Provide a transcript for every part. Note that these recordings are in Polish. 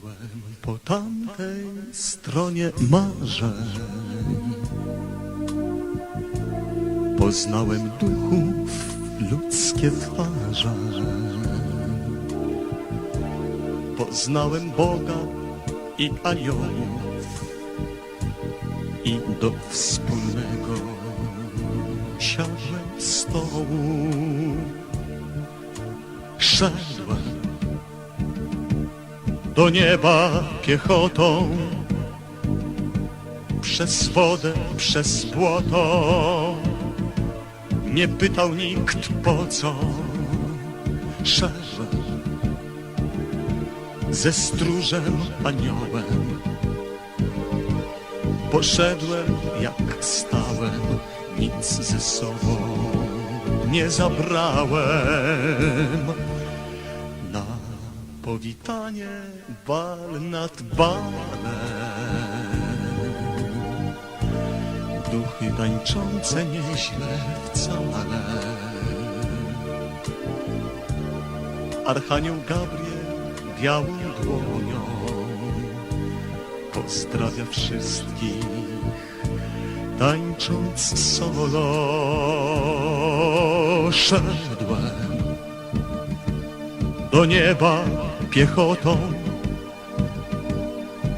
Byłem po tamtej stronie marzeń. Poznałem duchów ludzkie twarze. Poznałem Boga i aniołów i do wspólnego siadłem stołu. Szedłem do nieba piechotą przez wodę, przez błoto. Nie pytał nikt po co szedłem ze stróżem aniołem. Poszedłem jak stałem, nic ze sobą nie zabrałem. Powitanie bal nad balem. Duchy tańczące nieźle wcale. Archanioł Gabriel białą dłonią pozdrawia wszystkich, tańcząc solo. Szedłem do nieba piechotą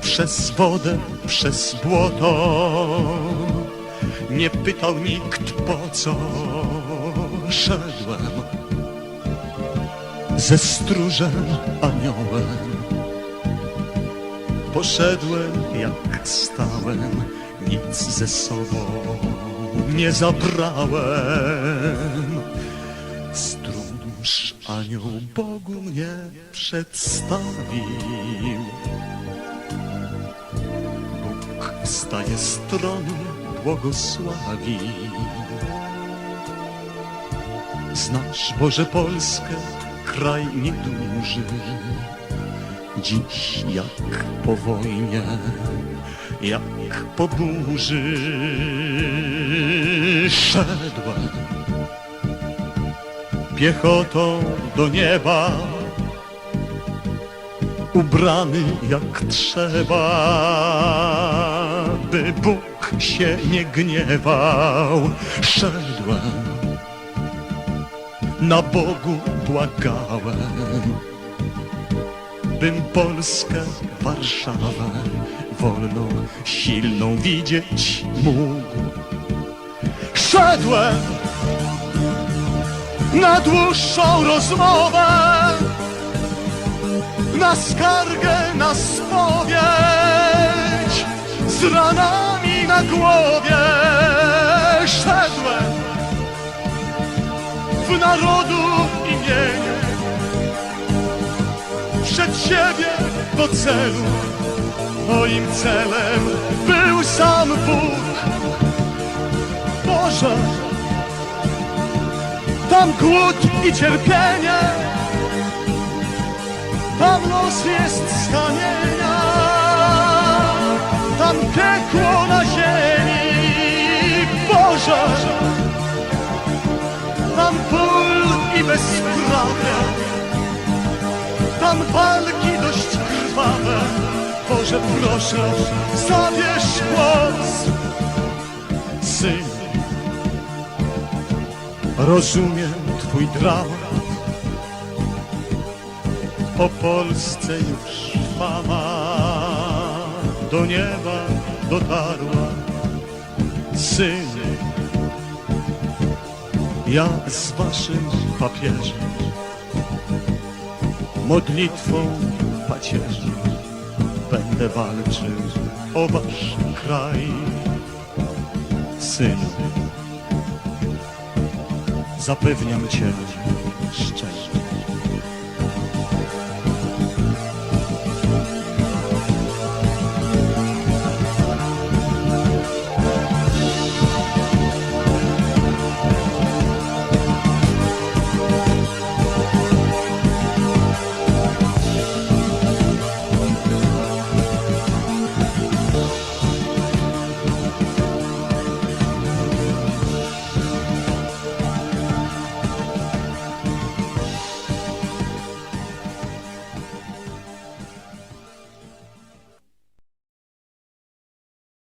przez wodę, przez błoto. Nie pytał nikt po co szedłem ze stróżem aniołem. Poszedłem jak stałem, nic ze sobą nie zabrałem. Stróż anioł Bogu mnie przedstawił. Bóg wstaje z tronu, błogosławi. Znasz Boże Polskę, kraj nieduży. Dziś jak po wojnie, jak po burzy szedłem piechotą do nieba, ubrany jak trzeba, by Bóg się nie gniewał. Szedłem, na Bogu błagałem, bym Polskę, Warszawę wolną, silną widzieć mógł. Szedłem na dłuższą rozmowę, na skargę, na spowiedź, z ranami na głowie szedłem w narodu imieniu, przed siebie do celu. Moim celem był sam Bóg. Boże, tam głód i cierpienie, tam los jest skamienia, tam piekło na ziemi. Boże, tam ból i bezprawie, tam walki dość krwawe. Boże, proszę, zabierz głos, Rozumiem Twój dramat, po Polsce już fama do nieba dotarła. Syn, ja z Waszym papieżem, modlitwą pacierzy, będę walczył o Wasz kraj. Synu, zapewniam Cię szczęście.